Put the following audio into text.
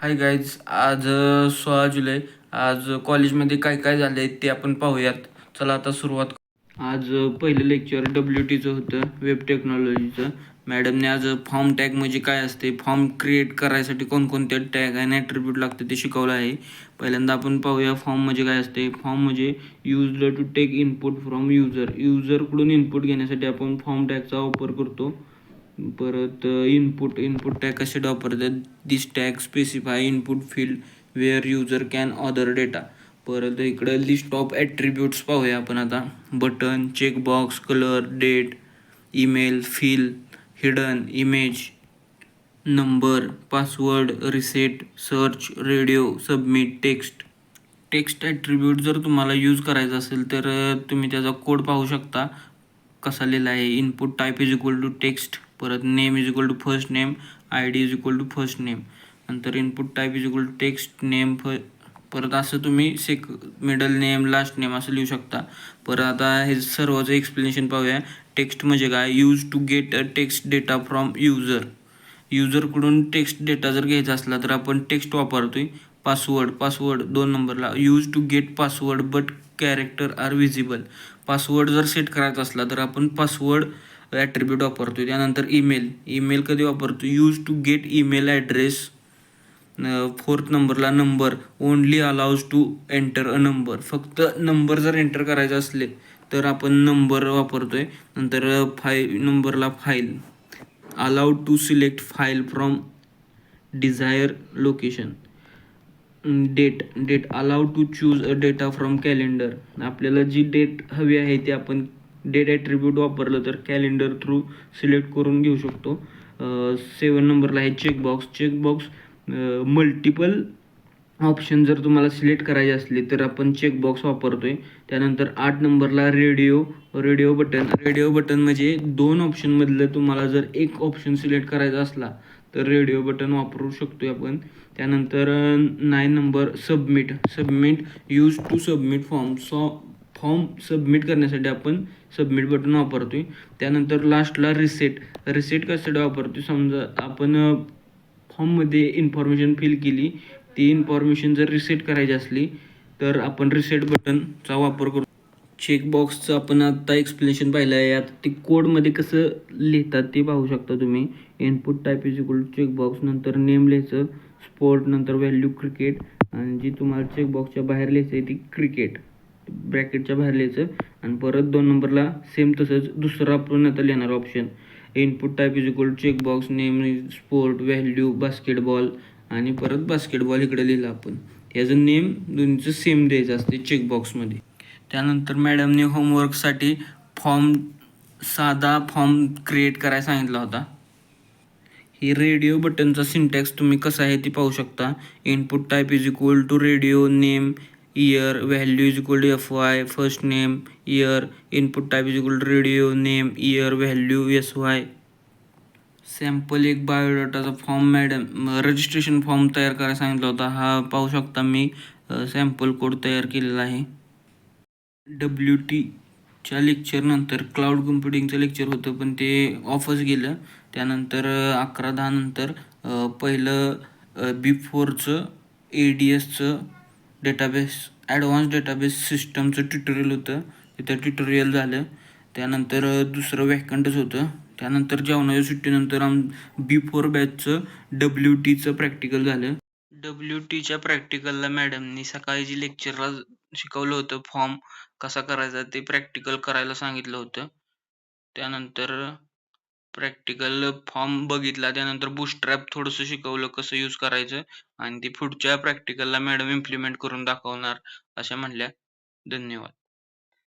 Hi guys आज सोळा जुलै. आज कॉलेजमध्ये काय काय झालंय ते आपण पाहूयात. चला आता सुरुवात आज पहिलं लेक्चर डब्ल्यू टीचं होतं वेब टेक्नॉलॉजीचं मॅडमने आज फॉर्म टॅग म्हणजे काय असते फॉर्म क्रिएट करायसाठी कोणकोणते टॅग आणि ॲट्रिब्यूट लागते ते शिकवलं आहे. पहिल्यांदा आपण पाहूया फॉर्म म्हणजे काय असते. फॉर्म म्हणजे user to take input from user युजरकडून input घेण्यासाठी आपण फॉर्म टॅगचा वापर करतो. परत इनपुट इनपुट टॅग कसे वापरतात? This tag specify input field where user can other data परत इकडं लिस्ट ऑफ ॲट्रिब्यूट्स पाहूया आपण आता. Button checkbox colour date email file hidden image number password reset search radio submit text text attribute जर तुम्हाला use करायचा असेल तर तुम्ही त्याचा कोड पाहू शकता. कसा लिहिला आहे? Input type is equal to text परत name is equal to first name I D is equal to first name. नंतर input type is equal to text name फ परत असं तुम्ही सेक मिडल नेम लास्ट नेम असं लिहू शकता. परत आता हे सर्वचं एक्सप्लेनेशन पाहूया. टेक्स्ट म्हणजे काय? Use to get a text data from user युजरकडून text data जर घ्यायचा असला तर आपण टेक्स्ट वापरतोय. पासवर्ड पासवर्ड दोन नंबरला. Use to get password but character are visible password जर सेट करायचा असला तर आपण पासवर्ड ॲट्रिब्यूट वापरतो त्यानंतर ईमेल ईमेल कधी वापरतो? Use to get email address fourth नंबरला number only allows to enter a number फक्त नंबर जर एंटर करायचे असले तर आपण नंबर वापरतो आहे नंतर फाय नंबरला file allowed to select file from desire location date date allowed to choose a data from calendar आपल्याला जी डेट हवी आहे ती आपण डेट ॲट्रिब्यूट वापरलं तर कॅलेंडर थ्रू सिलेक्ट करून घेऊ शकतो. सेवन नंबरला आहे चेकबॉक्स चेकबॉक्स मल्टिपल ऑप्शन जर तुम्हाला सिलेक्ट करायचे असले तर आपण चेकबॉक्स वापरतो आहे त्यानंतर आठ नंबरला radio radio button radio button म्हणजे दोन ऑप्शनमधलं तुम्हाला जर एक ऑप्शन सिलेक्ट करायचा असला तर रेडिओ बटन वापरू शकतोय आपण. त्यानंतर nine number submit submit use to submit form so form submit करण्यासाठी आपण सबमिट बटन वापरतो आहे त्यानंतर लास्टला रिसेट रिसेट कशासाठी वापरतोय? समजा आपण फॉर्ममध्ये इन्फॉर्मेशन फिल केली. ती इन्फॉर्मेशन जर रिसेट करायची असली तर आपण रिसेट बटनचा वापर करू. चेकबॉक्सचं आपण आत्ता एक्सप्लेनेशन पाहिलं आहे. यात ते कोडमध्ये कसं लिहितात ते पाहू शकता तुम्ही. Input type is equal to checkbox नंतर नेम लिहायचं. स्पोर्ट नंतर व्हॅल्यू क्रिकेट आणि जी तुम्हाला चेकबॉक्सच्या बाहेर लिहायचं आहे ती क्रिकेट ब्रॅकेटच्या बाहेर लिहायचं आणि परत दोन नंबरला सेम तसंच दुसरं आपण आता लिहिणार option input type is equal to checkbox name sport value basketball आणि परत बास्केटबॉल इकडे लिहिलं आपण. याचं नेम दोन्हीचं सेम द्यायचं असते चेकबॉक्समध्ये त्यानंतर मॅडमने होमवर्कसाठी फॉर्म साधा फॉर्म क्रिएट करायला सांगितला होता. हे रेडिओ बटनचा सिंटॅक्स तुम्ही कसा आहे ती पाहू शकता. Input type is equal to radio name year value is equal to F Y name name year input is equal to radio radio name year value Y sample एक बायोडाटाचा फॉर्म मॅडम रजिस्ट्रेशन फॉर्म तयार करायला सांगितला होता. हा पाहू शकता मी sample code तयार केलेला आहे. डब्ल्यू टीच्या लेक्चरनंतर क्लाउड कम्प्युटिंगचं लेक्चर होतं पण ते ऑफच गेलं. त्यानंतर अकरा दहा नंतर पहिलं बी फोरचं ए डी एसचं डेटाबेस ॲडव्हान्स डेटाबेस सिस्टमचं ट्युटोरियल होतं. तिथं ट्युटोरियल झालं. त्यानंतर दुसरं वॅकंटच होतं. त्यानंतर जेवणाच्या सुट्टीनंतर आम बी फोर बॅचचं डब्ल्यू टीचं प्रॅक्टिकल झालं. डब्ल्यू टीच्या प्रॅक्टिकलला मॅडमनी सकाळी जी लेक्चरला शिकवलं होतं फॉर्म कसा करायचा ते प्रॅक्टिकल करायला सांगितलं होतं. त्यानंतर प्रॅक्टिकल फॉर्म बघितला त्यानंतर बुस्ट्रॅप थोडंसं शिकवलं कसं यूज करायचं आणि ती पुढच्या प्रॅक्टिकलला मॅडम इम्प्लिमेंट करून दाखवणार अशा म्हणल्या. धन्यवाद.